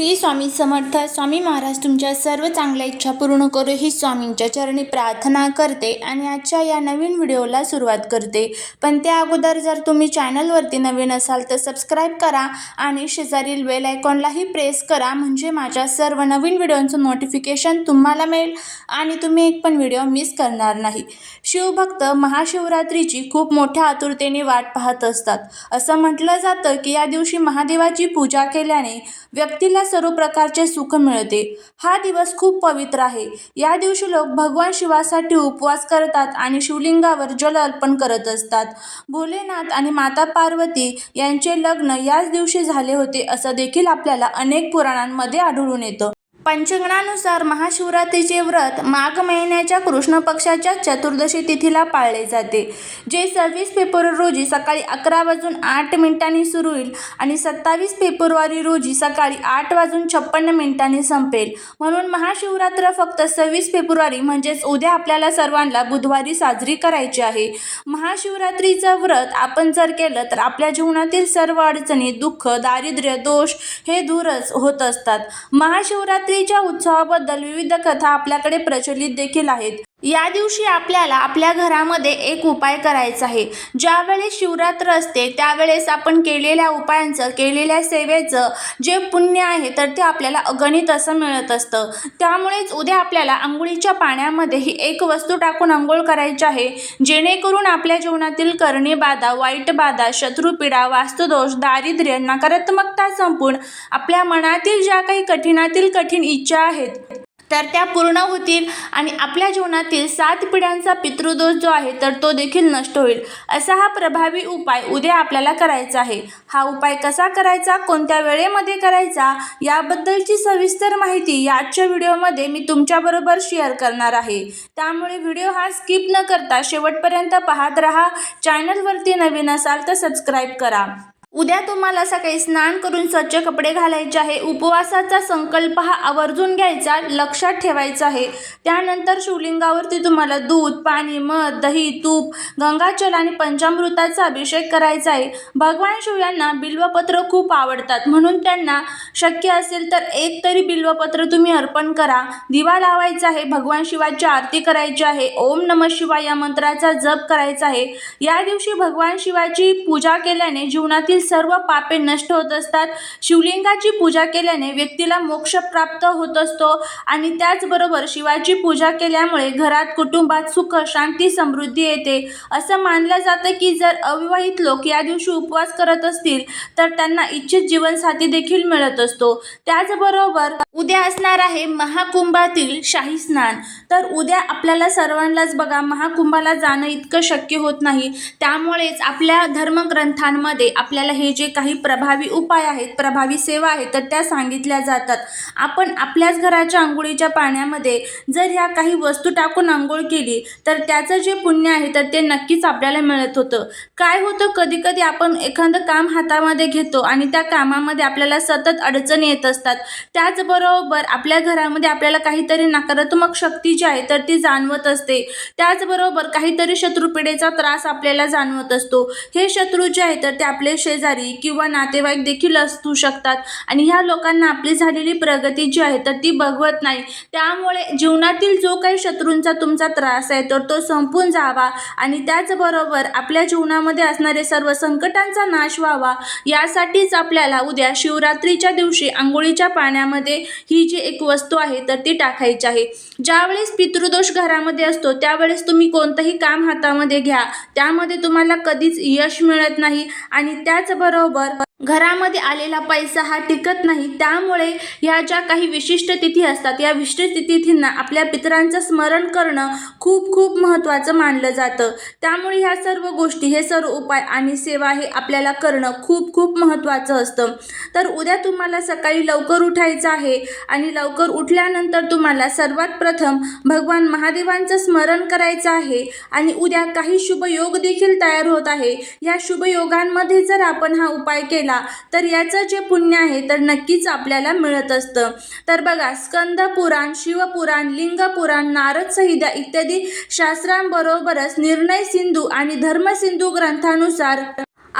श्री स्वामी समर्थ स्वामी महाराज तुमच्या सर्व चांगल्या इच्छा पूर्ण करू ही स्वामींच्या चरणी प्रार्थना करते आणि आजच्या या नवीन व्हिडिओला सुरुवात करते. पण त्या अगोदर जर तुम्ही चॅनलवरती नवीन असाल तर सबस्क्राईब करा आणि शेजारील बेल आयकॉनलाही प्रेस करा म्हणजे माझ्या सर्व नवीन व्हिडिओंचं नोटिफिकेशन तुम्हाला मिळेल आणि तुम्ही एक पण व्हिडिओ मिस करणार नाही. शिवभक्त महाशिवरात्रीची खूप मोठ्या आतुरतेने वाट पाहत असतात. असं म्हटलं जातं की या दिवशी महादेवाची पूजा केल्याने व्यक्तीला सर्व प्रकारचे सुख मिळते. हा दिवस खूप पवित्र आहे. या दिवशी लोक भगवान शिवासाठी उपवास करतात आणि शिवलिंगावर जल अर्पण करत असतात. भोलेनाथ आणि माता पार्वती यांचे लग्न याच दिवशी झाले होते असं देखील आपल्याला अनेक पुराणांमध्ये आढळून येतं. पंचगणानुसार महाशिवरात्रीचे व्रत माघ महिन्याच्या कृष्ण पक्षाच्या चतुर्दशी तिथीला पाळले जाते जे सव्वीस फेब्रुवारी रोजी सकाळी अकरा वाजून आठ मिनिटांनी सुरू होईल आणि सत्तावीस फेब्रुवारी रोजी सकाळी आठ वाजून छप्पन्न मिनिटांनी संपेल. म्हणून महाशिवरात्र फक्त सव्वीस फेब्रुवारी म्हणजेच उद्या आपल्याला सर्वांना बुधवारी साजरी करायची आहे. महाशिवरात्रीचं व्रत आपण जर केलं तर आपल्या जीवनातील सर्व अडचणी दुःख दारिद्र्य दोष हे दूरच होत असतात. महाशिवरात्री नवरात्रीच्या उत्सवाबद्दल विविध कथा आपल्याकडे प्रचलित देखील आहेत. या दिवशी आपल्याला आपल्या घरामध्ये एक उपाय करायचा आहे. ज्यावेळेस शिवरात्र असते त्यावेळेस आपण केलेल्या उपायांचं केलेल्या सेवेचं जे पुण्य आहे तर ते आपल्याला अगणित असं मिळत असतं. त्यामुळेच उद्या आपल्याला आंघोळीच्या पाण्यामध्ये ही एक वस्तू टाकून आंघोळ करायची आहे. जेणेकरून आपल्या जीवनातील करणी बाधा वाईट बाधा शत्रुपीडा वास्तुदोष दारिद्र्य नकारात्मकता संपून आपल्या मनातील ज्या काही कठीणातील कठीण इच्छा आहेत तर त्या पूर्ण होतील आणि आपल्या जीवनातील सात पिढ्यांचा पितृदोष जो आहे तर तो देखील नष्ट होईल. असा हा प्रभावी उपाय उद्या आपल्याला करायचा आहे. हा उपाय कसा करायचा कोणत्या वेळेमध्ये करायचा याबद्दलची सविस्तर माहिती याच्या व्हिडिओमध्ये मी तुमच्याबरोबर शेअर करणार आहे. त्यामुळे व्हिडिओ हा स्किप न करता शेवटपर्यंत पाहत राहा. चॅनलवरती नवीन असाल तर सबस्क्राईब करा. उद्या तुम्हाला सकाळी स्नान करून स्वच्छ कपडे घालायचे आहे. उपवासाचा संकल्प हा आवर्जून घ्यायचा लक्षात ठेवायचा आहे. त्यानंतर शिवलिंगावरती तुम्हाला दूध पाणी मध दही तूप गंगाजल आणि पंचामृताचा अभिषेक करायचा आहे. भगवान शिव यांना बिल्वपत्र खूप आवडतात. म्हणून त्यांना शक्य असेल तर एक तरी बिल्वपत्र तुम्ही अर्पण करा. दिवा लावायचा आहे. भगवान शिवाची आरती करायची आहे. ओम नम शिवाय या मंत्राचा जप करायचा आहे. या दिवशी भगवान शिवाची पूजा केल्याने जीवनातील सर्व पापे नष्ट होत असतात. शिवलिंगाची पूजा केल्याने व्यक्तीला मोक्ष प्राप्त होत असतो आणि त्याचबरोबर शिवाची पूजा केल्यामुळे घरात कुटुंबात सुख शांती समृद्धी येते. असं मानलं जातं की जर अविवाहित लोक या दिवशी उपवास करत असतील तर त्यांना इच्छित जीवनसाथी देखील मिळत असतो. त्याचबरोबर उद्या असणार आहे महाकुंभातील शाही स्नान. तर उद्या आपल्याला सर्वांनाच बघा महाकुंभाला जाणं इतकं शक्य होत नाही. त्यामुळेच आपल्या धर्मग्रंथांमध्ये आपल्याला हे जे काही प्रभावी उपाय आहेत प्रभावी सेवा आहेत तर त्या सांगितल्या जातात. आपण आपल्याच घराच्या आंघोळीच्या पाण्यामध्ये जर ह्या काही वस्तू टाकून आंघोळ केली तर त्याचं जे पुण्य आहे तर ते नक्कीच आपल्याला मिळत होतं. काय होतं? कधी कधी आपण एखादं काम हातामध्ये घेतो आणि त्या कामामध्ये आपल्याला सतत अडचणी येत असतात. त्याचबरोबर आपल्या घरामध्ये आपल्याला काहीतरी नकारात्मक शक्ती जी आहे तर ती जाणवत असते. त्याचबरोबर काहीतरी शत्रुपिढेचा त्रास आपल्याला जाणवत असतो. हे शत्रू जे आहे तर ते आपले शेजारी किंवा नातेवाईक देखील असू शकतात. आणि ह्या लोकांना आपली झालेली प्रगती जी आहे तर ती बघवत नाही. त्यामुळे जीवनातील जो काही शत्रूंचा तुमचा त्रास आहे तर तो संपून जावा. आणि त्याचबरोबर आपल्या जीवनामध्ये असणारे सर्व संकटांचा नाश व्हावा. यासाठीच आपल्याला उद्या शिवरात्रीच्या दिवशी आंघोळीच्या पाण्यामध्ये ही जी एक वस्तू आहे तर ती टाकायची आहे. ज्यावेळेस पितृदोष घरामध्ये असतो त्यावेळेस तुम्ही कोणतंही काम हातामध्ये घ्या. त्यामध्ये तुम्हाला कधीच यश मिळत नाही. आणि त्याच त्याचबरोबर घरामध्ये आलेला पैसा हा टिकत नाही. त्यामुळे ह्या ज्या काही विशिष्ट तिथी असतात या विशिष्ट तिथींना आपल्या पितरांचं स्मरण करणं खूप खूप महत्त्वाचं मानलं जातं. त्यामुळे ह्या सर्व गोष्टी हे सर्व उपाय आणि सेवा हे आपल्याला करणं खूप खूप महत्त्वाचं असतं. तर उद्या तुम्हाला सकाळी लवकर उठायचं आहे आणि लवकर उठल्यानंतर तुम्हाला सर्वात प्रथम भगवान महादेवांचं स्मरण करायचं आहे आणि उद्या काही शुभयोग देखील तयार होत आहे. या शुभयोगांमध्ये जर आपण हा उपाय केला तर याचं जे पुण्य आहे तर नक्कीच आपल्याला मिळत असतं. तर बघा स्कंद पुराण शिवपुराण लिंग पुराण नारद संहिता इत्यादी शास्त्रांबरोबरच निर्णय सिंधू आणि धर्मसिंधू ग्रंथानुसार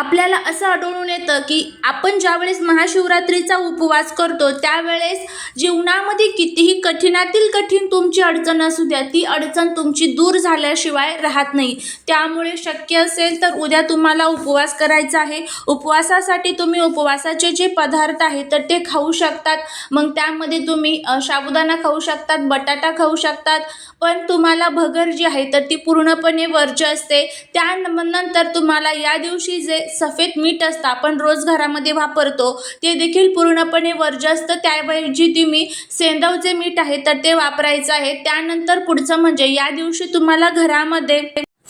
आपल्याला असं आढळून येतं की आपण ज्यावेळेस महाशिवरात्रीचा उपवास करतो त्यावेळेस जीवनामध्ये कितीही कठीणातील कठीण तुमची अडचण असू द्या ती अडचण तुमची दूर झाल्याशिवाय राहत नाही. त्यामुळे शक्य असेल तर उद्या तुम्हाला उपवास करायचा आहे. उपवासासाठी तुम्ही उपवासाचे जे पदार्थ आहेत तर ते खाऊ शकतात. मग त्यामध्ये तुम्ही साबुदाणा खाऊ शकतात बटाटा खाऊ शकतात. पण तुम्हाला भगर जी आहे तर ती पूर्णपणे वर्ज्य असते. त्यानंतर तुम्हाला या दिवशी जे सफेद मीठ असतं आपण रोज घरामध्ये वापरतो. ते देखील पूर्णपणे वर्ज्य असतं त्याऐवजी तुम्ही सेंदव जे मीठ आहे तर ते वापरायचं आहे. त्यानंतर पुढचं म्हणजे या दिवशी तुम्हाला घरामध्ये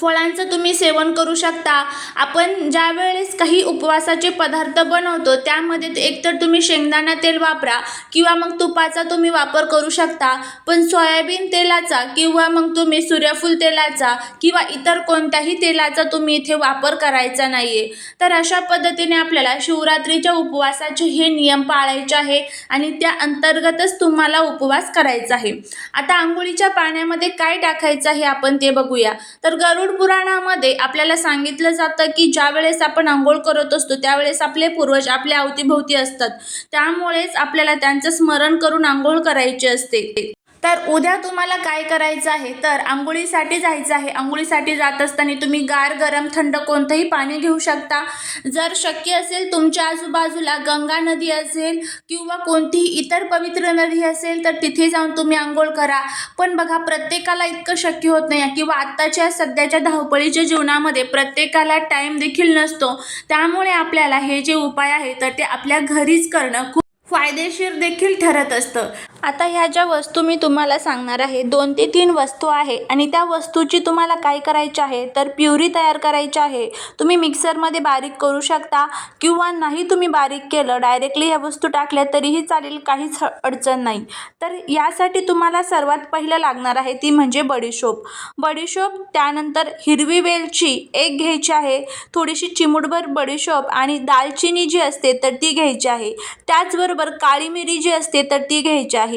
फळांचं तुम्ही सेवन करू शकता. आपण ज्या वेळेस काही उपवासाचे पदार्थ बनवतो त्यामध्ये एकतर तुम्ही शेंगदाणा तेल वापरा किंवा मग तुपाचा तुम्ही वापर करू शकता. पण सोयाबीन तेलाचा किंवा मग तुम्ही सूर्यफूल तेलाचा किंवा इतर कोणत्याही तेलाचा तुम्ही इथे वापर करायचा नाही आहे तर अशा पद्धतीने आपल्याला शिवरात्रीच्या उपवासाचे हे नियम पाळायचे आहे आणि त्या अंतर्गतच तुम्हाला उपवास करायचा आहे. आता आंघोळीच्या पाण्यामध्ये काय टाकायचं आहे आपण ते बघूया. तर गरुड पुराणामध्ये आपल्याला सांगितलं जातं की ज्या वेळेस आपण आंघोळ करत असतो त्यावेळेस आपले पूर्वज आपल्या अवतीभोवती असतात. त्यामुळेच आपल्याला त्यांचं स्मरण करून आंघोळ करायची असते. तर उद्या तुम्हाला काय करायचं आहे? तर आंघोळीसाठी जायचं आहे. आंघोळीसाठी जात असताना तुम्ही गार गरम थंड कोणतंही पाणी घेऊ शकता. जर शक्य असेल तुमच्या आजूबाजूला गंगा नदी असेल किंवा कोणतीही इतर पवित्र नदी असेल तर तिथे जाऊन तुम्ही आंघोळ करा. पण बघा प्रत्येकाला इतकं शक्य होत नाही किंवा आत्ताच्या सध्याच्या धावपळीच्या जीवनामध्ये प्रत्येकाला टाईम देखील नसतो. त्यामुळे आपल्याला हे जे उपाय आहे तर ते आपल्या घरीच करणं खूप फायदेशीर देखील ठरत असतं. आता ह्या ज्या वस्तू मी तुम्हाला सांगणार आहे दोन ते तीन वस्तू आहे आणि त्या वस्तूची तुम्हाला काय करायची आहे तर प्युरी तयार करायची आहे. तुम्ही मिक्सरमध्ये बारीक करू शकता किंवा नाही तुम्ही बारीक केलं डायरेक्टली ह्या वस्तू टाकल्या तरीही चालेल काहीच अडचण नाही. तर यासाठी तुम्हाला सर्वात पहिलं लागणार आहे ती म्हणजे बडीशोप बडीशोप त्यानंतर हिरवी वेलची एक घ्यायची आहे थोडीशी चिमूटभर बडीशोप आणि दालचिनी जी असते तर ती घ्यायची आहे. त्याचबरोबर काळी मिरी जी असते तर ती घ्यायची आहे.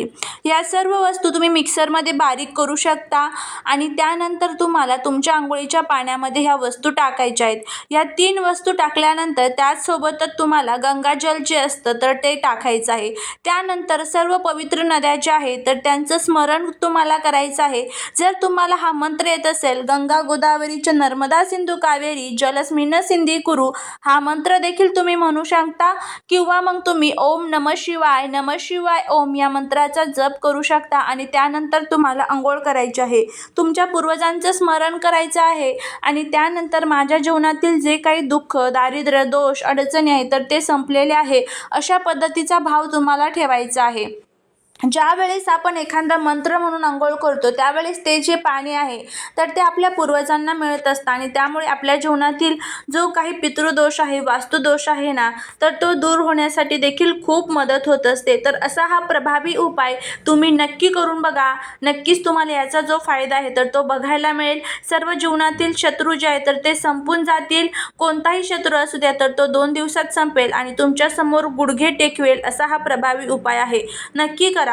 या सर्व वस्तू तुम्ही मिक्सरमध्ये बारीक करू शकता आणि त्यानंतर तुम्हाला तुमच्या आंघोळीच्या पाण्यामध्ये ह्या वस्तू टाकायच्या आहेत. या तीन वस्तू टाकल्यानंतर त्याचसोबतच तुम्हाला गंगाजल जे असतं तर ते टाकायचं आहे. त्यानंतर सर्व पवित्र नद्या ज्या आहेत तर त्यांचं स्मरण तुम्हाला करायचं आहे. जर तुम्हाला हा मंत्र येत असेल गंगा गोदावरीच्या नर्मदा सिंधू कावेरी जलस्मिन सिंधी कुरु हा मंत्र देखील तुम्ही म्हणू शकता किंवा मग तुम्ही ओम नम शिवाय नम शिवाय ओम या मंत्राचा जप करू शकता आणि त्यानंतर तुम्हाला आंघोळ करायची आहे. तुमच्या पूर्वजांचं स्मरण करायचं आहे आणि त्यानंतर माझ्या जीवनातील जे काही दुःख दारिद्र्य दोष अडचणी आहे तर ते संपलेले आहे. अशा पद्धतीचा भाव तुम्हाला ठेवायचा आहे. ज्यावेळेस आपण एखादा मंत्र म्हणून आंघोळ करतो त्यावेळेस ते जे पाणी आहे तर ते आपल्या पूर्वजांना मिळत असतं आणि त्यामुळे आपल्या जीवनातील जो काही पितृदोष आहे वास्तुदोष आहे ना तर तो दूर होण्यासाठी देखील खूप मदत होत असते. तर असा हा प्रभावी उपाय तुम्ही नक्की करून बघा. नक्कीच तुम्हाला याचा जो फायदा आहे तर तो बघायला मिळेल. सर्व जीवनातील शत्रू जे आहे तर ते संपून जातील. कोणताही शत्रू असू द्या तर तो दोन दिवसात संपेल आणि तुमच्यासमोर गुडघे टेकवेल असा हा प्रभावी उपाय आहे. नक्की करा.